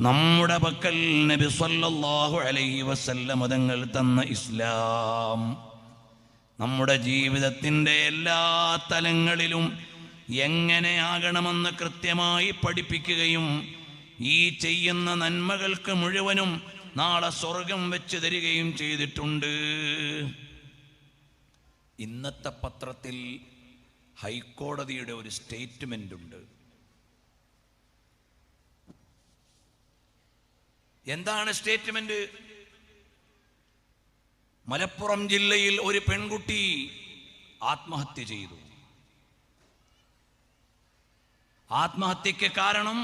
നമ്മുടെ പക്കൽ നബി സല്ലല്ലാഹു അലൈഹി വസല്ലം മതങ്ങൾ തന്ന ഇസ്ലാം. നമ്മുടെ ജീവിതത്തിന്റെ എല്ലാ തലങ്ങളിലും എങ്ങനെയാകണമെന്ന് കൃത്യമായി പഠിപ്പിക്കുകയും ഈ ചെയ്യുന്ന നന്മകൾക്ക് മുഴുവനും നാളെ സ്വർഗം വെച്ച് തരികയും ചെയ്തിട്ടുണ്ട്. ഇന്നത്തെ പത്രത്തിൽ ഹൈക്കോടതിയുടെ ഒരു സ്റ്റേറ്റ്മെന്റ് ഉണ്ട് എന്താണ് സ്റ്റേറ്റ്മെന്റ്? മലപ്പുറം ജില്ലയിൽ ഒരു പെൺകുട്ടി ആത്മഹത്യ ചെയ്തു. ആത്മഹത്യക്ക് കാരണം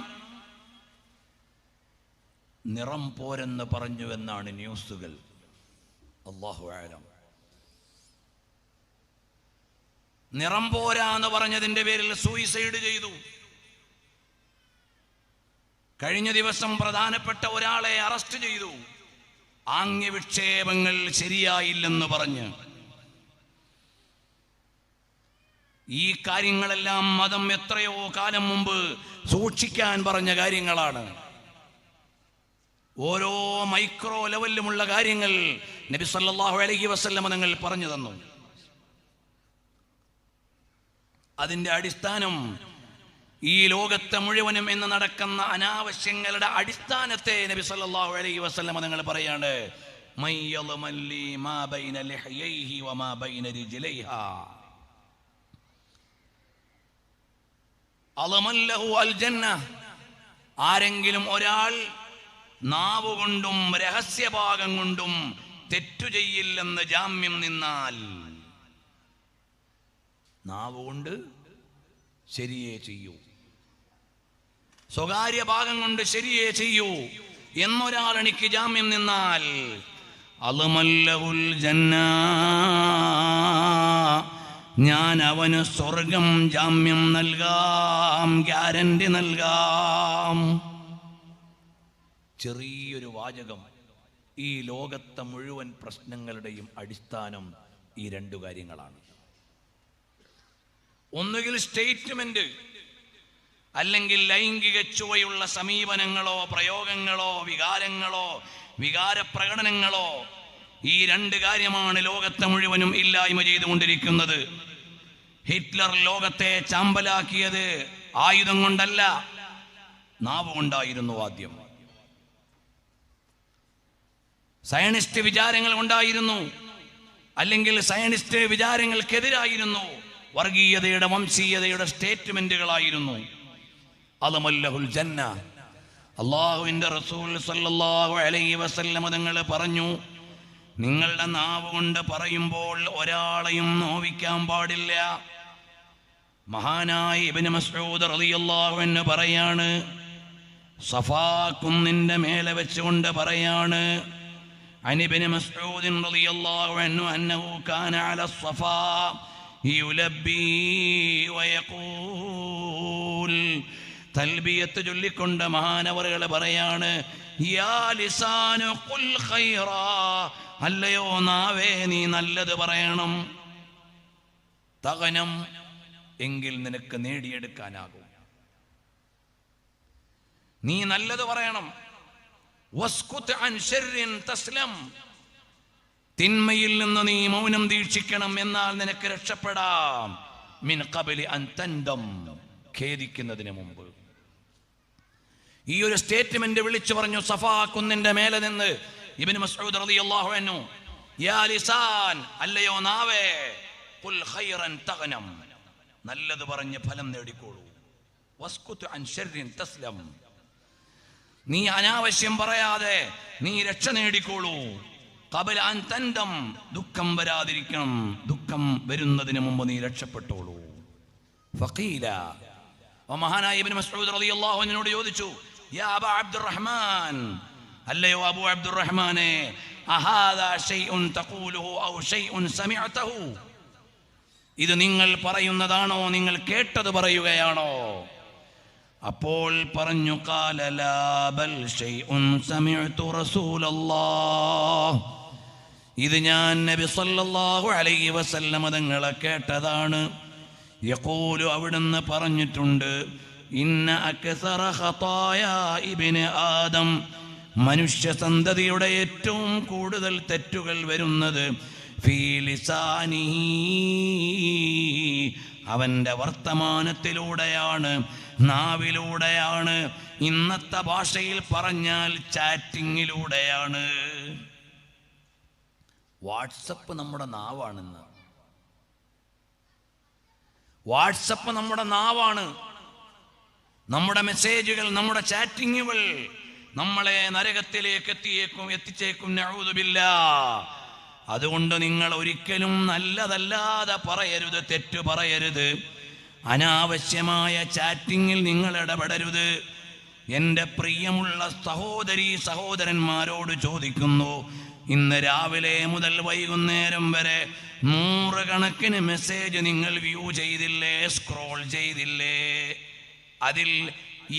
നിറം പോരെന്ന് പറഞ്ഞുവെന്നാണ് ന്യൂസുകൾ. അള്ളാഹു ആലം നിറം പോരാ എന്ന് പറഞ്ഞതിന്റെ പേരിൽ സൂയിസൈഡ് ചെയ്തു. കഴിഞ്ഞ ദിവസം പ്രധാനപ്പെട്ട ഒരാളെ അറസ്റ്റ് ചെയ്തു. ആംഗ്യവിക്ഷേപങ്ങൾ ശരിയായില്ലെന്ന് പറഞ്ഞ്. ഈ കാര്യങ്ങളെല്ലാം മതം എത്രയോ കാലം മുമ്പ് സൂക്ഷിക്കാൻ പറഞ്ഞ കാര്യങ്ങളാണ്. ഓരോ മൈക്രോ ലെവലിലുമുള്ള കാര്യങ്ങൾ നബി സല്ലാഹു അലഹി വസല്ലമ നിങ്ങൾ പറഞ്ഞു തന്നു. അതിന്റെ അടിസ്ഥാനം ഈ ലോകത്തെ മുഴുവനും എന്ന് നടക്കുന്ന അനാവശ്യങ്ങളുടെ അടിസ്ഥാനത്തെ നബി സല്ലല്ലാഹു അലൈഹി വസല്ലമ നിങ്ങൾ പറയാണ് ആരെങ്കിലും ഒരാൾ നാവുകൊണ്ടും രഹസ്യഭാഗം കൊണ്ടും തെറ്റു ചെയ്യില്ലെന്ന് ജാമ്യം നിന്നാൽ നാവുകൊണ്ട് ശരിയേ ചെയ്യൂ. സ്വകാര്യ ഭാഗം കൊണ്ട് ശരിയേ ചെയ്യൂ എന്നൊരാൾ എനിക്ക് ജാമ്യം നിന്നാൽ അളുമല്ലഹുൽ ജന്ന. ഞാൻ അവന് സ്വർഗം ജാമ്യം നൽകാം ഗ്യാരണ്ടി നൽകാം. ചെറിയൊരു വാചകം. ഈ ലോകത്തെ മുഴുവൻ പ്രശ്നങ്ങളുടെയും അടിസ്ഥാനം ഈ രണ്ടു കാര്യങ്ങളാണ്. ഒന്നുകിൽ സ്റ്റേറ്റ്മെന്റ് അല്ലെങ്കിൽ ലൈംഗിക ചുവയുള്ള സമീപനങ്ങളോ പ്രയോഗങ്ങളോ വികാരങ്ങളോ വികാര പ്രകടനങ്ങളോ ഈ രണ്ട് കാര്യമാണ് ലോകത്തെ മുഴുവനും ഇല്ലായ്മ ചെയ്തുകൊണ്ടിരിക്കുന്നത്. ഹിറ്റ്ലർ ലോകത്തെ ചാമ്പലാക്കിയത് ആയുധം കൊണ്ടല്ല നാവ് കൊണ്ടായിരുന്നു ആദ്യം. സയനിസ്റ്റ് വിചാരങ്ങൾ ഉണ്ടായിരുന്നു അല്ലെങ്കിൽ സയനിസ്റ്റ് വിചാരങ്ങൾക്കെതിരായിരുന്നു വർഗീയതയുടെ വംശീയതയുടെ സ്റ്റേറ്റ്മെന്റുകളായിരുന്നു. അതമല്ലഹുൽ ജന്ന. അള്ളാഹുവിന്റെ റസൂൽ സല്ലാഹു അലൈ വസല്ലം നിങ്ങൾ പറഞ്ഞു നിങ്ങളുടെ നാവ് കൊണ്ട് പറയുമ്പോൾ ഒരാളെയും നോവിക്കാൻ പാടില്ല. മഹാനായ ഇബിന് മസൂദ് റളിയല്ലാഹു എന്ന് പറയാണ് സഫാ കുന്നിന്റെ മേലെ വെച്ചുകൊണ്ട് പറയാണ് അനിബിന് മസൂദിൻ റളിയല്ലാഹു അന്നു അന്നഹു കാന അല സഫാ യുലബ്ബി വയഖൂൽ. തൽബിയത്ത് ചൊല്ലിക്കൊണ്ട് മഹാനവറുകളെ പറയാണ് അല്ലയോ നാവേ നീ നല്ലത് പറയണം. തകനം എങ്കിൽ നിനക്ക് നേടിയെടുക്കാനാകും. നീ നല്ലത് പറയണം. തസ്ലം. തിന്മയിൽ നിന്ന് നീ മൗനം ദീക്ഷിക്കണം എന്നാൽ നിനക്ക് രക്ഷപ്പെടാം. മിൻ കബലി അൻ തന്തം ഖേദിക്കുന്നതിന് മുമ്പ്. ഈ ഒരു സ്റ്റേറ്റ്മെന്റ് വിളിച്ചു പറഞ്ഞു സഫാ കുന്നിന്റെ മേലെ നിന്ന്. ഇബ്നു മസ്ഊദ് റളിയല്ലാഹു അൻഹു യാ ലിസാൻ അല്ലയോ നാവേ ഖുൽ ഖൈറൻ തഗ്നം. നല്ലത് പറഞ്ഞ് ഫലം നേടിക്കോളൂ. വസ്കുത് അൻ ശർരിൻ തസ്ലം. നീ അനാവശ്യം പറയാതെ നീ രക്ഷ നേടിക്കോളൂ. കബല അൻ തന്തം ദുഃഖം വരാതിരിക്കണം. ദുഃഖം വരുന്നതിന് മുമ്പ് നീ രക്ഷപ്പെട്ടോളൂ. ഫഖീല. ഓ മഹാനായ ഇബ്നു മസ്ഊദ് റളിയല്ലാഹു അൻഹുവിനോട് ചോദിച്ചു അല്ലയോ അബു അബ്ദുറഹ്മാനെ? ഇത് നിങ്ങൾ പറയുന്നതാണോ? നിങ്ങൾ കേട്ടത് പറയുകയാണോ? അപ്പോൾ പറഞ്ഞു "ഖാല ലാ ബൽ ഷൈഉൻ സമിഅതു റസൂലല്ലാഹ്. ഇത് ഞാൻ നബി സല്ലല്ലാഹു അലൈഹി വസല്ലമ തങ്ങളെ കേട്ടതാണ്. യഖൂലു അവിടുന്ന് പറഞ്ഞിട്ടുണ്ട് ഇന്ന അക്സറ ഖതായ ഇബ്നു ആദം. മനുഷ്യ സന്തതിയുടെ ഏറ്റവും കൂടുതൽ തെറ്റുകൾ വരുന്നത് അവന്റെ വർത്തമാനത്തിലൂടെയാണ് നാവിലൂടെയാണ് ഇന്നത്തെ ഭാഷയിൽ പറഞ്ഞാൽ ചാറ്റിങ്ങിലൂടെയാണ്. വാട്സപ്പ് നമ്മുടെ നാവാണെന്ന്. വാട്സപ്പ് നമ്മുടെ നാവാണ്. നമ്മുടെ മെസ്സേജുകൾ നമ്മുടെ ചാറ്റിങ്ങുകൾ നമ്മളെ നരകത്തിലേക്ക് എത്തിയേക്കും എത്തിച്ചേക്കും. നഊദുബില്ല അതുകൊണ്ട് നിങ്ങൾ ഒരിക്കലും നല്ലതല്ലാതെ പറയരുത് തെറ്റു പറയരുത്. അനാവശ്യമായ ചാറ്റിങ്ങിൽ നിങ്ങൾ ഇടപെടരുത്. എന്റെ പ്രിയമുള്ള സഹോദരി സഹോദരന്മാരോട് ചോദിക്കുന്നു ഇന്ന് രാവിലെ മുതൽ വൈകുന്നേരം വരെ നൂറുകണക്കിന് മെസ്സേജ് നിങ്ങൾ വ്യൂ ചെയ്തില്ലേ സ്ക്രോൾ ചെയ്തില്ലേ? അതിൽ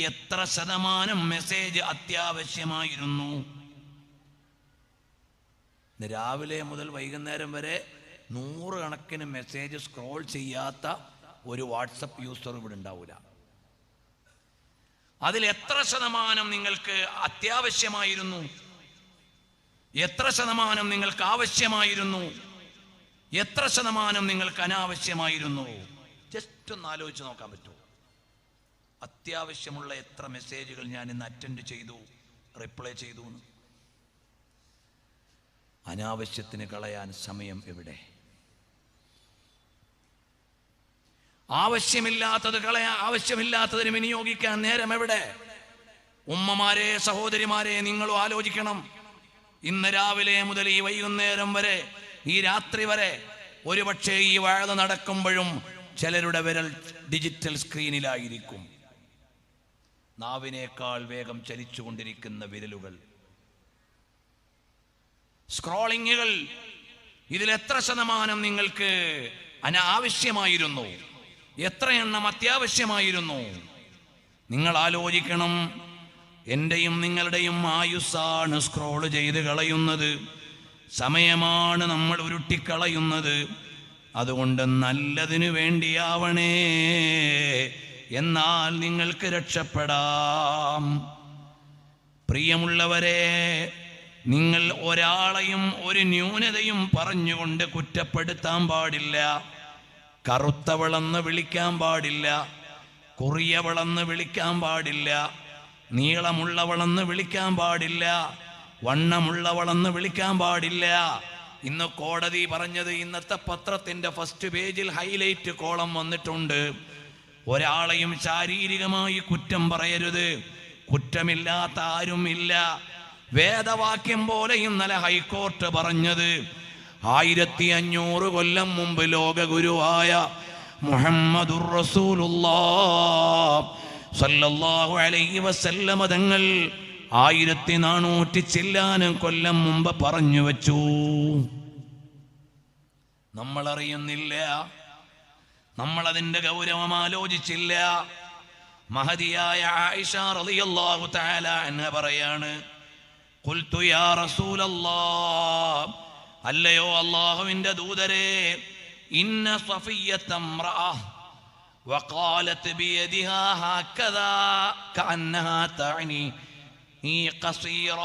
എത്ര ശതമാനം മെസ്സേജ് അത്യാവശ്യമായിരുന്നു? രാവിലെ മുതൽ വൈകുന്നേരം വരെ നൂറുകണക്കിന് മെസ്സേജ് സ്ക്രോൾ ചെയ്യാത്ത ഒരു വാട്സപ്പ് യൂസർ ഇവിടെ ഉണ്ടാവില്ല അതിൽ എത്ര ശതമാനം നിങ്ങൾക്ക് അത്യാവശ്യമായിരുന്നു? എത്ര ശതമാനം നിങ്ങൾക്ക് ആവശ്യമായിരുന്നു? എത്ര ശതമാനം നിങ്ങൾക്ക് അനാവശ്യമായിരുന്നു? ജസ്റ്റ് ഒന്ന് ആലോചിച്ച് നോക്കാൻ പറ്റുമോ? അത്യാവശ്യമുള്ള എത്ര മെസ്സേജുകൾ ഞാൻ ഇന്ന് അറ്റൻഡ് ചെയ്തു റിപ്ലൈ ചെയ്തു. എന്ന് അനാവശ്യത്തിന് കളയാൻ സമയം എവിടെ? ആവശ്യമില്ലാത്തത് കളയാ ആവശ്യമില്ലാത്തതിന് വിനിയോഗിക്കാൻ നേരം എവിടെ? ഉമ്മമാരെ സഹോദരിമാരെ നിങ്ങളും ആലോചിക്കണം. ഇന്ന് രാവിലെ മുതൽ ഈ വൈകുന്നേരം വരെ ഈ രാത്രി വരെ ഒരുപക്ഷെ ഈ വാഴ നടക്കുമ്പോഴും ചിലരുടെ വിരൽ ഡിജിറ്റൽ സ്ക്രീനിലായിരിക്കും നാവിനേക്കാൾ വേഗം ചലിച്ചുകൊണ്ടിരിക്കുന്ന വിരലുകൾ. സ്ക്രോളിങ്ങുകൾ ഇതിൽ എത്ര ശതമാനം നിങ്ങൾക്ക് അനാവശ്യമായിരുന്നു എത്ര എണ്ണം അത്യാവശ്യമായിരുന്നു? നിങ്ങൾ ആലോചിക്കണം എന്റെയും നിങ്ങളുടെയും ആയുസ്സാണ് സ്ക്രോൾ ചെയ്ത് കളയുന്നത്. സമയമാണ് നമ്മൾ ഉരുട്ടിക്കളയുന്നത്. അതുകൊണ്ട് നല്ലതിനു വേണ്ടിയാവണേ. എന്നാൽ നിങ്ങൾക്ക് രക്ഷപ്പെടാം. പ്രിയമുള്ളവരെ നിങ്ങൾ ഒരാളെയും ഒരു ന്യൂനതയും പറഞ്ഞുകൊണ്ട് കുറ്റപ്പെടുത്താൻ പാടില്ല. കറുത്തവളെന്ന് വിളിക്കാൻ പാടില്ല. കുറിയവളെന്ന് വിളിക്കാൻ പാടില്ല. നീളമുള്ളവളെന്ന് വിളിക്കാൻ പാടില്ല. വണ്ണമുള്ളവളെന്ന് വിളിക്കാൻ പാടില്ല. ഇന്ന് കോടതി പറഞ്ഞത് ഇന്നത്തെ പത്രത്തിന്റെ ഫസ്റ്റ് പേജിൽ ഹൈലൈറ്റ് കോളം വന്നിട്ടുണ്ട്. ഒരാളെയും ശാരീരികമായി കുറ്റം പറയരുത്. കുറ്റമില്ലാത്ത ആരും ഇല്ല വേദവാക്യം പോലെ ഇന്നലെ ഹൈക്കോർട്ട് പറഞ്ഞത് ആയിരത്തി അഞ്ഞൂറ് കൊല്ലം മുമ്പ് ലോകഗുരുവായ മുഹമ്മദുർ റസൂലുള്ളാ സല്ലല്ലാഹു അലൈഹി വസല്ലമ തങ്ങൾ ആയിരത്തി നാനൂറ്റി ചില്ലാനും കൊല്ലം മുമ്പ് പറഞ്ഞു വച്ചു. നമ്മൾ അറിയുന്നില്ല നമ്മൾ അതിന്റെ ഗൗരവം ആലോചിച്ചില്ല മഹതിയായ ആയിഷ റളിയല്ലാഹു തആല അൻഹ പറയാണ് ഖുൽതു യാ റസൂലല്ലാഹ് അല്ലയോ അല്ലാഹുവിന്റെ ദൂതരെ ഇന്ന സഫിയ്യത ഇംറഅ وقالت بيدها هكذا كأنها تعني ഈ കസീറ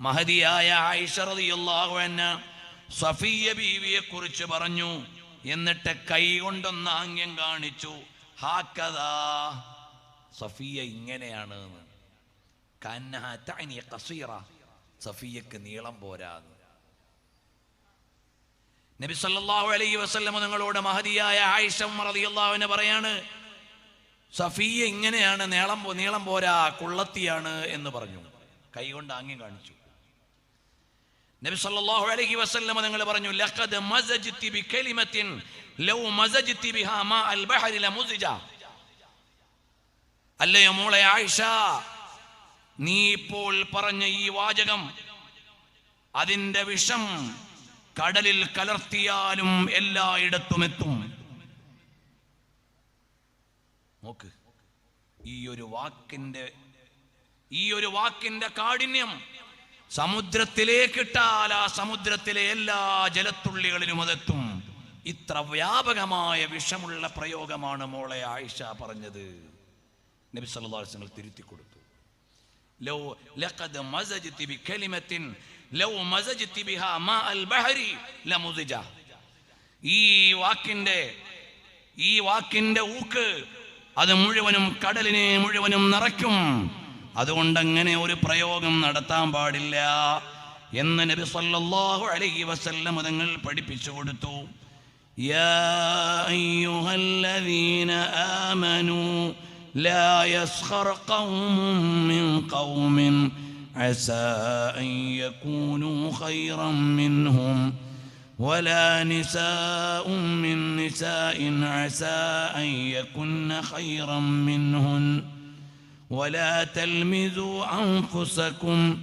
മഹതിയായ ആയിഷ റളിയല്ലാഹു അൻഹ സഫിയ ബീവിയെ കുറിച്ച് പറഞ്ഞു എന്നിട്ട് കൈ കൊണ്ടൊന്ന് ആംഗ്യം കാണിച്ചു. ഹാക്കതാ സഫിയ ഇങ്ങനെയാണ് സഫിയക്ക് നീളം പോരാന്ന് നബി സല്ലല്ലാഹു അലൈഹി വസല്ലം നിങ്ങളോട് മഹതിയായ ആയിഷ പറയാണ് സഫിയ ഇങ്ങനെയാണ് നീളം നീളം പോരാ കുള്ളത്തിയാണ് എന്ന് പറഞ്ഞു. കൈകൊണ്ട് ആംഗ്യം കാണിച്ചു. നബി സല്ലല്ലാഹു അലൈഹി വസല്ലം നിങ്ങൾ പറഞ്ഞു ലഖദ് മസജ്തി ബി കലിമത്തിൻ ലൗ മസജ്തി ബിഹാ മാ അൽ ബഹരി ലമുസിജ. അല്ലയോ മോളെ ആയിഷ നീ ഇപ്പോൾ പറഞ്ഞ ഈ വാചകം അതിന്റെ വിഷം കടലിൽ കലർത്തിയാലും എല്ലായിടത്തും എത്തും നോക്ക് ഈ ഒരു വാക്കിന്റെ ഈ ഒരു വാക്കിന്റെ കാഠിന്യം സമുദ്രത്തിലേക്ക് ഇട്ടാൽ ആ സമുദ്രത്തിലെ എല്ലാ ജലത്തുള്ളികളിലും അതെത്തും. ഇത്ര വ്യാപകമായ വിഷമുള്ള പ്രയോഗമാണ് മോളെ ആയിഷ പറഞ്ഞത്. നബി വസല്ലം തിരുത്തി കൊടുത്തു. ലോ ലഖദ് മസജ്തി ബികലിമത്തിൻ ലൗ മസജ്തി ബിഹാ മാ അൽ ബഹരി ലമുസിജ ഈ വാക്കിന്റെ ഈ വാക്കിന്റെ ഊക്ക് അത് മുഴുവനും കടലിനെ മുഴുവനും നിറയ്ക്കും. അതുകൊണ്ട് അങ്ങനെ ഒരു പ്രയോഗം നടത്താൻ പാടില്ല എന്ന് നബി സല്ലല്ലാഹു അലൈഹി വസല്ലം തങ്ങൾ പഠിപ്പിച്ചു കൊടുത്തു യാ അയ്യുഹല്ലദീന ആമനൂ لا يسخر قوم من قوم عسى أن يكونوا خيرا منهم ولا نساء من نساء عسى أن يكن خيرا منهن ولا تلمزوا أنفسكم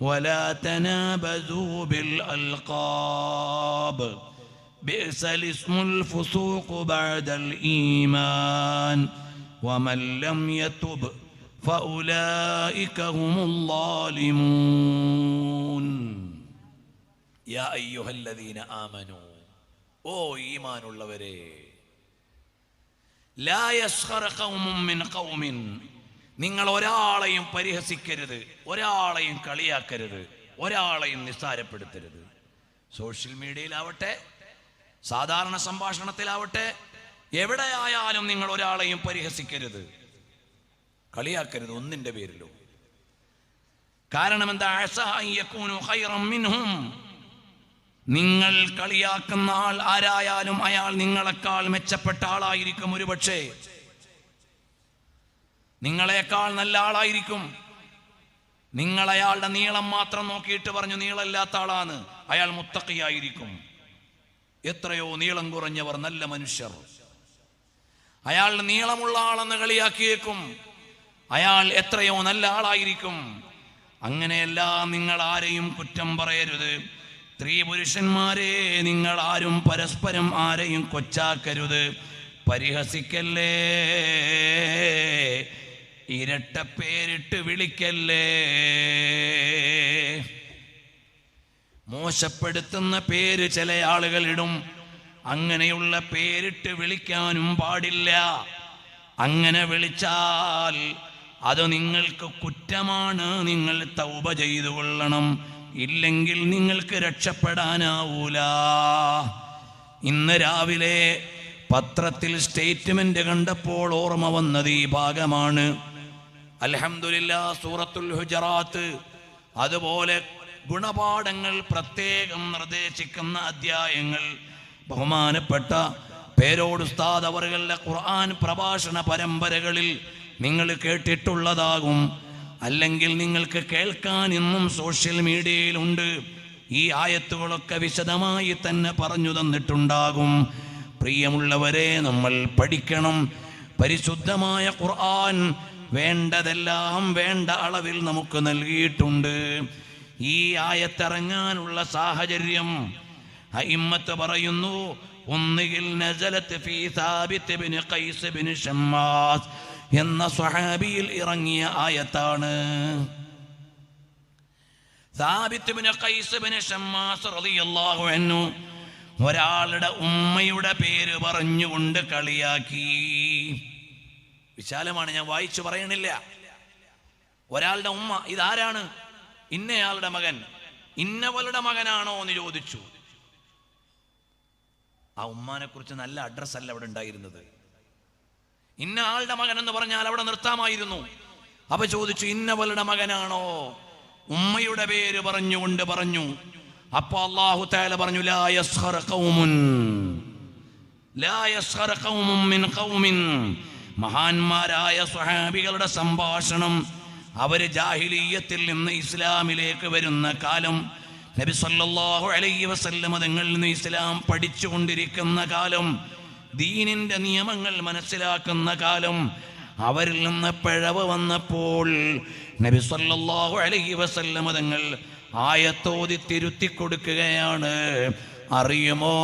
ولا تنابزوا بالألقاب. بئس الاسم الفسوق بعد الإيمان. ومن لم يتب فأولئك هم الظالمون. يا أيها الذين آمنوا أو إيمان الله لا يسخر قوم من قوم നിങ്ങൾ ഒരാളെയും പരിഹസിക്കരുത് ഒരാളെയും കളിയാക്കരുത് ഒരാളെയും നിസ്സാരപ്പെടുത്തരുത്. സോഷ്യൽ മീഡിയയിലാവട്ടെ സാധാരണ സംഭാഷണത്തിലാവട്ടെ എവിടെയായാലും നിങ്ങൾ ഒരാളെയും പരിഹസിക്കരുത്. കളിയാക്കരുത് ഒന്നിന്റെ പേരിലോ. കാരണം എന്താ നിങ്ങൾ കളിയാക്കുന്ന ആൾ ആരായാലും അയാൾ നിങ്ങളെക്കാൾ മെച്ചപ്പെട്ട ആളായിരിക്കും ഒരുപക്ഷേ. നിങ്ങളെക്കാൾ നല്ല ആളായിരിക്കും. നിങ്ങൾ അയാളുടെ നീളം മാത്രം നോക്കിയിട്ട് പറഞ്ഞു നീളമില്ലാത്ത ആളാണ്. അയാൾ മുത്തക്കിയായിരിക്കും എത്രയോ നീളം കുറഞ്ഞവർ നല്ല മനുഷ്യർ. അയാളുടെ നീളമുള്ള ആളെന്ന് കളിയാക്കിയേക്കും. അയാൾ എത്രയോ നല്ല ആളായിരിക്കും. അങ്ങനെയല്ല നിങ്ങൾ ആരെയും കുറ്റം പറയരുത്. സ്ത്രീ പുരുഷന്മാരെ നിങ്ങൾ ആരും പരസ്പരം ആരെയും കൊച്ചാക്കരുത്. പരിഹസിക്കല്ലേ? ഇരട്ട പേരിട്ട് വിളിക്കല്ലേ? മോശപ്പെടുത്തുന്ന പേര് ചില ആളുകളിടും അങ്ങനെയുള്ള പേരിട്ട് വിളിക്കാനും പാടില്ല. അങ്ങനെ വിളിച്ചാൽ അത് നിങ്ങൾക്ക് കുറ്റമാണ്. നിങ്ങൾ തൗപ ചെയ്തു കൊള്ളണം. ഇല്ലെങ്കിൽ നിങ്ങൾക്ക് രക്ഷപ്പെടാനാവൂല. ഇന്ന് രാവിലെ പത്രത്തിൽ സ്റ്റേറ്റ്മെന്റ് കണ്ടപ്പോൾ ഓർമ്മ വന്നത് ഈ ഭാഗമാണ്. അൽഹംദുലില്ല സൂറത്തുൽ ഹുജറാത്ത്. അതുപോലെ ഗുണപാഠങ്ങൾ പ്രത്യേകം നിർദ്ദേശിക്കുന്ന അധ്യായങ്ങൾ. ബഹുമാനപ്പെട്ട പേരോട് ഉസ്താദ് അവറുകളുടെ ഖുർആൻ പ്രഭാഷണ പരമ്പരകളിൽ നിങ്ങൾ കേട്ടിട്ടുള്ളതാകും. അല്ലെങ്കിൽ നിങ്ങൾക്ക് കേൾക്കാൻ ഇന്നും സോഷ്യൽ മീഡിയയിലുണ്ട്. ഈ ആയത്തുകളൊക്കെ വിശദമായി തന്നെ പറഞ്ഞു തന്നിട്ടുണ്ടാകും. പ്രിയമുള്ളവരെ നമ്മൾ പഠിക്കണം. പരിശുദ്ധമായ ഖുർആൻ വേണ്ടതെല്ലാം വേണ്ട അളവിൽ നമുക്ക് നൽകിയിട്ടുണ്ട്. ഈ ആയത്തിറങ്ങാനുള്ള സാഹചര്യം അയിമ്മത്ത് പറയുന്നു ഒന്നുകിൽ എന്ന സ്വഹാബിയിൽ ഇറങ്ങിയ ആയത്താണ്. ഒരാളുടെ ഉമ്മയുടെ പേര് പറഞ്ഞുകൊണ്ട് കളിയാക്കി. വിശാലമാണ് ഞാൻ വായിച്ചു പറയണില്ല. ഒരാളുടെ ഉമ്മ ഇതാരാണ്? ഇന്നയാളുടെ മകൻ. ഇന്നവളുടെ മകനാണോ എന്ന് ചോദിച്ചു. ആ ഉമ്മാനെ കുറിച്ച് നല്ല അഡ്രസ് അല്ല അവിടെ ഉണ്ടായിരുന്നത്. ഇന്ന ആളുടെ മകൻ എന്ന് പറഞ്ഞാൽ അവിടെ നിർത്താമായിരുന്നു. അപ്പൊ ചോദിച്ചു ഇന്നവളുടെ മകനാണോ? ഉമ്മയുടെ പേര് പറഞ്ഞുകൊണ്ട് പറഞ്ഞു. അപ്പൊ അള്ളാഹു താല പറഞ്ഞു ലാ കൗമുൻ ഖൗമുൻ. ലാ മഹാന്മാരായ സ്വഹാബികളുടെ സംഭാഷണം അവർ ജാഹിലീയത്തിൽ നിന്ന് ഇസ്ലാമിലേക്ക് വരുന്ന കാലം നബി സല്ലാഹു അലൈഹി വസല്ലം തങ്ങളിൽ നിന്ന് ഇസ്ലാം പഠിച്ചുകൊണ്ടിരിക്കുന്ന കാലം ദീനിന്റെ നിയമങ്ങൾ മനസ്സിലാക്കുന്ന കാലം അവരിൽ നിന്ന് പിഴവ് വന്നപ്പോൾ നബി സല്ലാഹു അലൈഹി വസല്ലം തങ്ങൾ ആയത്തോതി തിരുത്തി കൊടുക്കുകയാണ് അറിയുമോ?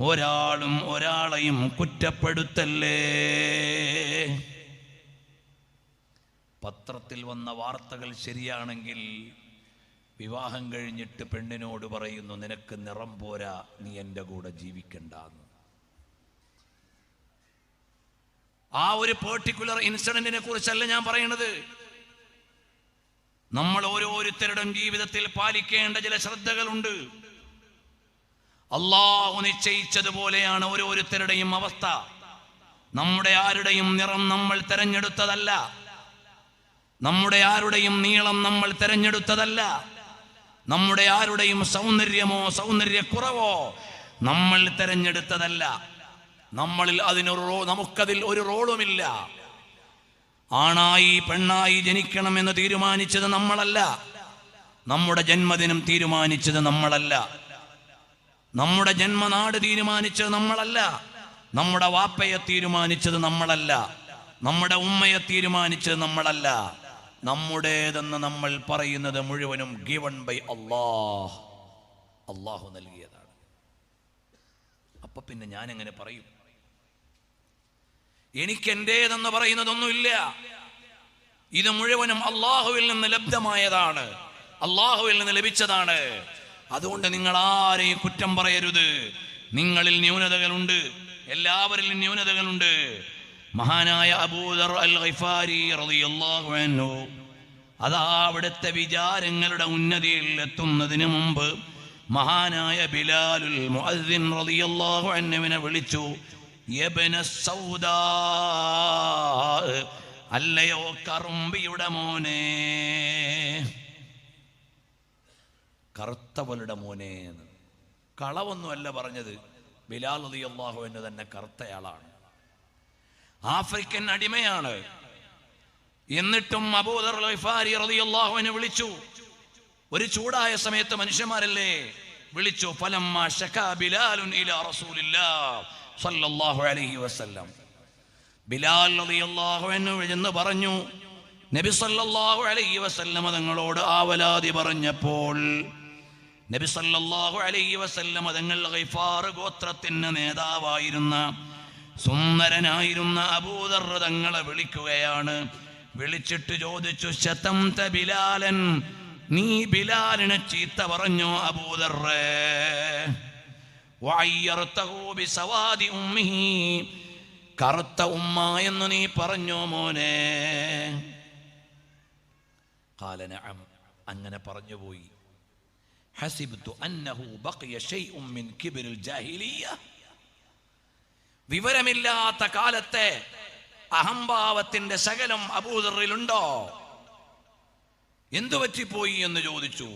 ഒരാളും ഒരാളെയും കുറ്റപ്പെടുത്തല്ലേ? പത്രത്തിൽ വന്ന വാർത്തകൾ ശരിയാണെങ്കിൽ വിവാഹം കഴിഞ്ഞിട്ട് പെണ്ണിനോട് പറയുന്നു നിനക്ക് നിറം പോരാ നീ എന്റെ കൂടെ ജീവിക്കണ്ടെന്ന്. ആ ഒരു പേർട്ടിക്കുലർ ഇൻസിഡന്റിനെ കുറിച്ചല്ല ഞാൻ പറയുന്നത് നമ്മൾ ഓരോരുത്തരുടെയും ജീവിതത്തിൽ പാലിക്കേണ്ട ചില ശ്രദ്ധകളുണ്ട്. അള്ളാഹു നിശ്ചയിച്ചതുപോലെയാണ് ഓരോരുത്തരുടെയും അവസ്ഥ. നമ്മുടെ ആരുടെയും നിറം നമ്മൾ തെരഞ്ഞെടുത്തതല്ല. നമ്മുടെ ആരുടെയും നീളം നമ്മൾ തെരഞ്ഞെടുത്തതല്ല. നമ്മുടെ ആരുടെയും സൗന്ദര്യമോ സൗന്ദര്യക്കുറവോ നമ്മൾ തെരഞ്ഞെടുത്തതല്ല. നമ്മളിൽ അതിനൊരു നമുക്കതിൽ ഒരു റോളുമില്ല. ആണായി പെണ്ണായി ജനിക്കണമെന്ന് തീരുമാനിച്ചത് നമ്മളല്ല. നമ്മുടെ ജന്മദിനം തീരുമാനിച്ചത് നമ്മളല്ല. നമ്മുടെ ജന്മനാട് തീരുമാനിച്ചത് നമ്മളല്ല. നമ്മുടെ വാപ്പയെ തീരുമാനിച്ചത് നമ്മളല്ല. നമ്മുടെ ഉമ്മയെ തീരുമാനിച്ചത് നമ്മളല്ല. നമ്മുടേതെന്ന് നമ്മൾ പറയുന്നത് മുഴുവനും ഗിവൺ ബൈ അള്ളാഹ് അള്ളാഹു നൽകിയതാണ്. അപ്പൊ പിന്നെ ഞാൻ എങ്ങനെ പറയും? എനിക്ക് എന്റേതെന്ന് പറയുന്നതൊന്നുമില്ല. ഇത് മുഴുവനും അള്ളാഹുവിൽ നിന്ന് ലബ്ധമായതാണ്. അള്ളാഹുവിൽ നിന്ന് ലഭിച്ചതാണ്. അതുകൊണ്ട് നിങ്ങൾ ആരെയും കുറ്റം പറയരുത്. നിങ്ങളിൽ ന്യൂനതകളുണ്ട്. എല്ലാവരിലും ന്യൂനതകളുണ്ട്. മഹാനായ അബൂദർ അൽ റളിയല്ലാഹു അൻഹു അതാ അവിടുത്തെ വിചാരങ്ങളുടെ ഉന്നതിയിൽ എത്തുന്നതിന് മുമ്പ് മഹാനായ ബിലാലുൽ മുഅദ്ദിൻ റളിയല്ലാഹു അൻഹുവിനെ വിളിച്ചു. അല്ലയോ കറുമ്പിയുടെ മോനെ. കറുത്തവളുടെ മോനെ കളവൊന്നുമല്ല പറഞ്ഞത്. ബിലാൽ റളിയല്ലാഹു എന്ന് തന്നെ കറുത്തയാളാണ്. ആഫ്രിക്കൻ അടിമയാണ്. എന്നിട്ടും അബൂദർ അള്ളാഹുവിനെ വിളിച്ചു. ഒരു ചൂടായ സമയത്ത് മനുഷ്യന്മാരല്ലേ? വിളിച്ചു ഫലമ്മ സല്ലല്ലാഹു അലൈഹി വസല്ലം. ബിലാൽ റളിയല്ലാഹു എന്ന് പറഞ്ഞു നബി സല്ലല്ലാഹു അലൈഹി വസല്ലം തങ്ങളോട് ആവലാതി പറഞ്ഞപ്പോൾ നബി സല്ലല്ലാഹു അലൈഹി വസല്ലം തങ്ങൾ ഗിഫാർ ഗോത്രത്തിന് നേതാവായിരുന്ന സുന്ദരനായിരുന്ന അബൂദർ തങ്ങളെ വിളിക്കുകയാണ്. വിളിച്ചിട്ട് ചോദിച്ചു ശതം ബിലാലൻ നീ ബിലാലിനെ ചീത്ത പറഞ്ഞോ ഉമ്മിഹി കറുത്ത ഉമ്മ എന്ന് നീ പറഞ്ഞോ മോനെ? കാലന അങ്ങനെ പറഞ്ഞു പോയി. വിവരമില്ലാത്ത കാലത്തെ അഹംഭാവത്തിന്റെ ശകലം അബൂദറിലുണ്ടോ? എന്തു പറ്റിപ്പോയി എന്ന് ചോദിച്ചു.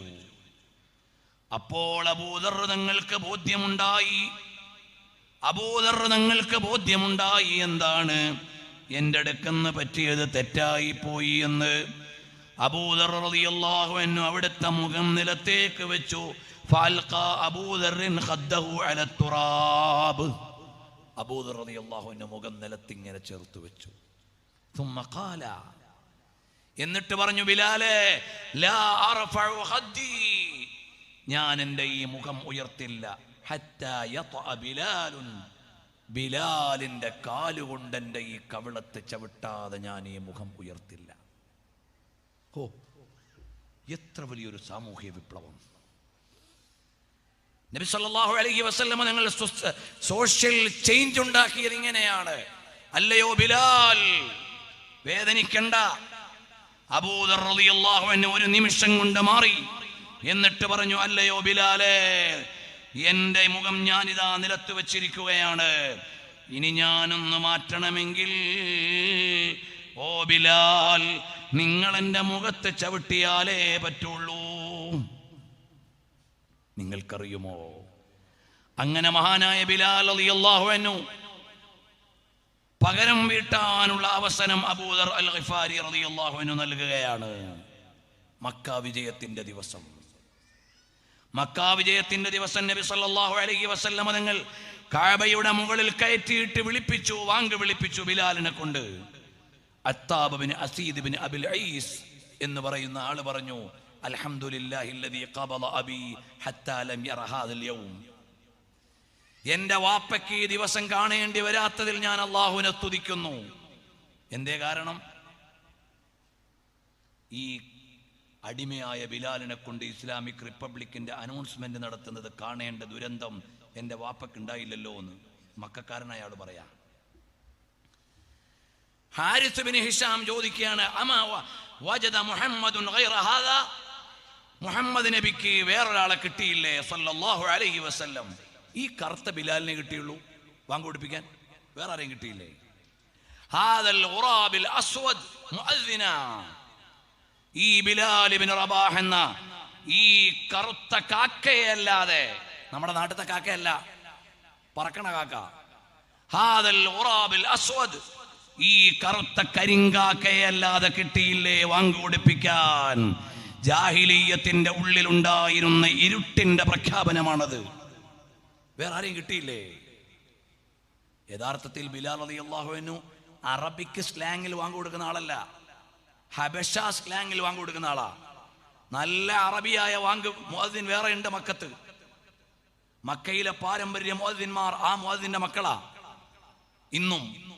അപ്പോൾ അബൂദർ തങ്ങൾക്ക് ബോധ്യമുണ്ടായി അബൂദർ തങ്ങൾക്ക് ബോധ്യമുണ്ടായി എന്താണ് എൻ്റെ അടുക്കെന്ന് പറ്റിയത് തെറ്റായി പോയി എന്ന് അബൂദർ റളിയല്ലാഹു അൻഹു അവിടുത്തെ മുഖം നിലത്തേക്ക് വെച്ചു ഫാൽഖ അബൂദറിൻ ഖദ്ദഹു അല തുറാബ് അബൂദർ റളിയല്ലാഹു അൻഹു മുഖം നിലത്തിങ്ങനെ ചേർത്ത് വെച്ചു ثم قال എന്നിട്ട് പറഞ്ഞു ബിലാലെ ലാ അർഫഉ ഖദ്ദി ഞാൻ എന്റെ ഈ മുഖം ഉയർത്തില്ല. ഹത്താ യത്അ ബിലാലുൻ. ബിലാലിന്റെ കാലുകൊണ്ട് എന്റെ ഈ കവിളത്ത് ചവിട്ടാതെ ഞാൻ ഈ മുഖം ഉയർത്തില്ല. ഹോ എത്ര വലിയൊരു സാമൂഹ്യ വിപ്ലവം. നബി സല്ലല്ലാഹു അലൈഹി വസല്ലമ ഞങ്ങൾ സോഷ്യൽ ചേഞ്ച് ഉണ്ടാക്കിയത് ഇങ്ങനെയാണ്. അല്ലയോ ബിലാൽ വേദനിക്കണ്ട. അബൂദർ റളിയല്ലാഹു അൻഹു ഒരു നിമിഷം കൊണ്ട് മാറി. എന്നിട്ട് പറഞ്ഞു അല്ലയോ ബിലാലേ എന്റെ മുഖം ഞാനിതാ നിലത്ത് വെച്ചിരിക്കുകയാണ്. ഇനി ഞാനൊന്ന് മാറ്റണമെങ്കിൽ ഓ ബിലാൽ നിങ്ങൾ എന്റെ മുഖത്ത് ചവിട്ടിയാലേ പറ്റുള്ളൂ. നിങ്ങൾക്കറിയുമോ? അങ്ങനെ മഹാനായ ബിലാൽ അൻഹു പകരം വീട്ടാനുള്ള അവസരം അബൂദർ അൽ ഖിഫാരി റളിയല്ലാഹു അൻഹു നൽകുകയാണ് മക്ക വിജയത്തിന്റെ ദിവസം. മക്ക വിജയത്തിന്റെ ദിവസം നബി സല്ലല്ലാഹു അലൈഹി വസല്ലമ തങ്ങൾ കാബയുടെ മുകളിൽ കയറ്റിയിട്ട് വിളിപ്പിച്ചു വാങ്ക് വിളിപ്പിച്ചു ബിലാലിനെ കൊണ്ട്. അത്താബ് ബിൻ അസീദ് ബിൻ അബിൽ ഐസ് എന്ന് പറയുന്ന ആൾ പറഞ്ഞു എന്റെ വാപ്പയ്ക്ക് ഈ ദിവസം കാണേണ്ടി വരാത്തതിൽ ഞാൻ അള്ളാഹുവിനെ സ്തുതിക്കുന്നു. എന്തേ കാരണം? ഈ അടിമയായ ബിലാലിനെ കൊണ്ട് ഇസ്ലാമിക് റിപ്പബ്ലിക്കിന്റെ അനൗൺസ്മെന്റ് നടത്തുന്നത് കാണേണ്ട ദുരന്തം എന്റെ വാപ്പക്കുണ്ടായില്ലല്ലോ എന്ന് മക്കാരനായ അയാൾ പറയാ. ഹാരിസ് ബിൻ ഹിഷാം ചോദിക്കുകയാണ് മുഹമ്മദുൻ മുഹമ്മദ് നബിക്ക് വേറൊരാളെ കിട്ടിയില്ലേ സല്ലല്ലാഹു അലൈഹി വസല്ലം? ഈ കറുത്ത ബിലാലിനെ കിട്ടിയുള്ളൂ. വാങ്ങി കൊടുപ്പിക്കാൻ വേറെ ആരെയും കിട്ടിയില്ലേ? ഹാദൽ ഉറാബിൽ അസ്വദ് മുഅദ്ദിന. ഈ ബിലാൽ ഇബ്നു റബാഹ് എന്ന ഈ കറുത്ത കാക്കയല്ലാതെ നമ്മുടെ നാട്ടിലത്തെ കാക്കയല്ല പറക്കണ കാക്ക. ഹാദൽ ഉറാബിൽ അസ്വദ്. ഈ കറുത്ത കരിങ്കാക്കയല്ലാതെ കിട്ടിയില്ലേ വാങ്ങുകൊടുപ്പിക്കാൻ ജാഹിലീയത്തിന്റെ ഉള്ളിലുണ്ടായിരുന്ന ഇരുട്ടിന്റെ പ്രഖ്യാപനമാണത്. വേറെ ആരെയും കിട്ടിയില്ലേ? യഥാർത്ഥത്തിൽ ബിലാൽ അലി അള്ളാഹുവിനു അറബിക്ക് സ്ലാങ്ങിൽ വാങ്ങുകൊടുക്കുന്ന ആളല്ല. ഹബഷ സ്ലാങ്ങിൽ വാങ്ങിക്കൊടുക്കുന്ന ആളാ. നല്ല അറബിയായ വാങ്ക് മുഅദ്ദിൻ വേറെ ഉണ്ട് മക്കത്ത്. മക്കയിലെ പാരമ്പര്യ മോദിന്മാർ ആ മോദിന്റെ മക്കളാ. ഇന്നും.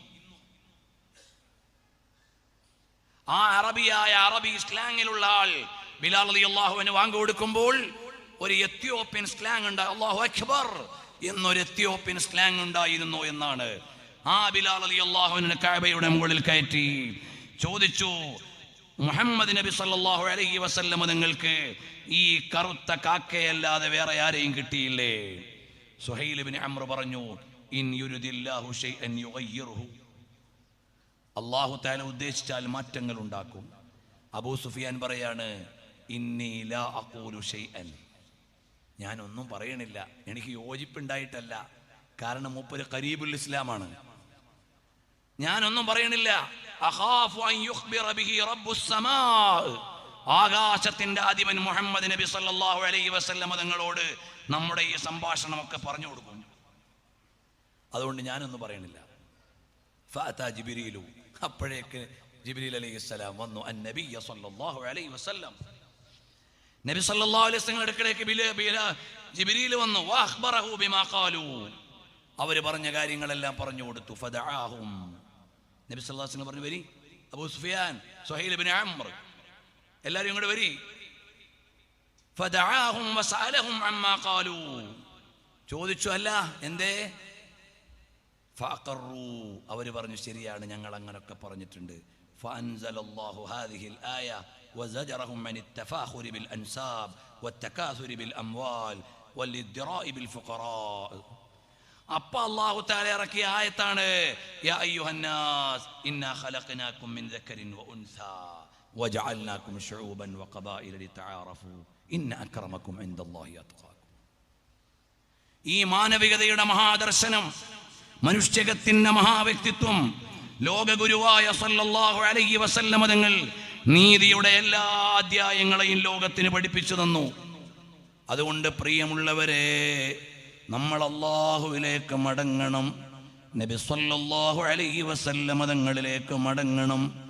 ആ അറബിയായ അറബി സ്ലാങ്ങിലുള്ള ആൾ ബിലാൽ അലി അള്ളാഹുവിന് വാങ്ങി കൊടുക്കുമ്പോൾ ഒരു എത്യോപ്യൻ സ്ലാങ് ഉണ്ട് അള്ളാഹു അക്ബർ എന്നൊരു എത്യോപ്യൻ സ്ലാങ് ഉണ്ടായിരുന്നു എന്നാണ്. ആ ബിലാൽ അലി അള്ളാഹുവിനെ കാബയുടെ മുകളിൽ കയറ്റി ചോദിച്ചു മുഹമ്മദ് നബി സല്ലാഹു അലഹി വസല്ലമ നിങ്ങൾക്ക് ഈ കറുത്ത കാക്കയല്ലാതെ വേറെ ആരെയും കിട്ടിയില്ലേ? സുഹൈൽ ബിൻ അമ്ര പറഞ്ഞു ഇൻ അള്ളാഹു താല ഉദ്ദേശിച്ചാൽ മാറ്റങ്ങൾ ഉണ്ടാക്കും. അബൂ സുഫിയാൻ പറയാണ് ഞാനൊന്നും പറയണില്ല. എനിക്ക് യോജിപ്പുണ്ടായിട്ടല്ല. കാരണം മൂപ്പര് കരീബുൽ ഇസ്ലാമാണ്. ഞാനൊന്നും പറയണില്ല. ആകാശത്തിന്റെ അധിപൻ മുഹമ്മദ് നബി സല്ലാഹു അലൈഹി വസല്ലം തങ്ങളോട് നമ്മുടെ ഈ സംഭാഷണമൊക്കെ പറഞ്ഞു കൊടുക്കും. അതുകൊണ്ട് ഞാനൊന്നും പറയണില്ല. അപ്പോഴേക്ക് ജിബ്രീൽ അലൈഹി സ്വലാം വന്നു. അലൈഹി വസല്ലം. നബി സല്ലാ അലൈഹി ബില ജിബ്രീൽ വന്നു. വഅഖ്ബറഹു ബിമാ അവർ പറഞ്ഞ കാര്യങ്ങളെല്ലാം പറഞ്ഞു കൊടുത്തു. ഫദഅഹും. നബി സല്ലല്ലാഹു അലൈഹി വസല്ലം പറഞ്ഞു വരി അബൂ സുഫിയാൻ സുഹൈൽ ഇബ്നു അംർ എല്ലാവരും ഇങ്ങോട്ട് വരി ഫദഅഹും വസഅലഹും അമ്മാ ഖാലു ചോദിച്ചു അല്ല എന്തേ ഫഅഖറു അവർ പറഞ്ഞു ശരിയാണ് ഞങ്ങൾ അങ്ങനൊക്കെ പറഞ്ഞിട്ടുണ്ട് فأنزل الله هذه الآية وزجرهم عن التفاخر بالأنساب والتكاثر بالأموال والازدراء بالفقراء അപ്പ അള്ളാഹു താല ഇറക്കിയ ആയത്താണ് ഈ മാനവികതയുടെ മഹാദർശനം മനുഷ്യകത്തിന്റെ മഹാവ്യക്തിത്വം ലോകഗുരുവായ സല്ലല്ലാഹു അലൈഹി വസല്ലമ തങ്ങൾ നീതിയുടെ എല്ലാ അധ്യായങ്ങളെയും ലോകത്തിന് പഠിപ്പിച്ചു തന്നു. അതുകൊണ്ട് പ്രിയമുള്ളവരെ നമ്മൾ അള്ളാഹുവിലേക്ക് മടങ്ങണം. നബി സല്ലല്ലാഹു അലൈഹി വസല്ലമ തങ്ങളിലേക്ക് മടങ്ങണം.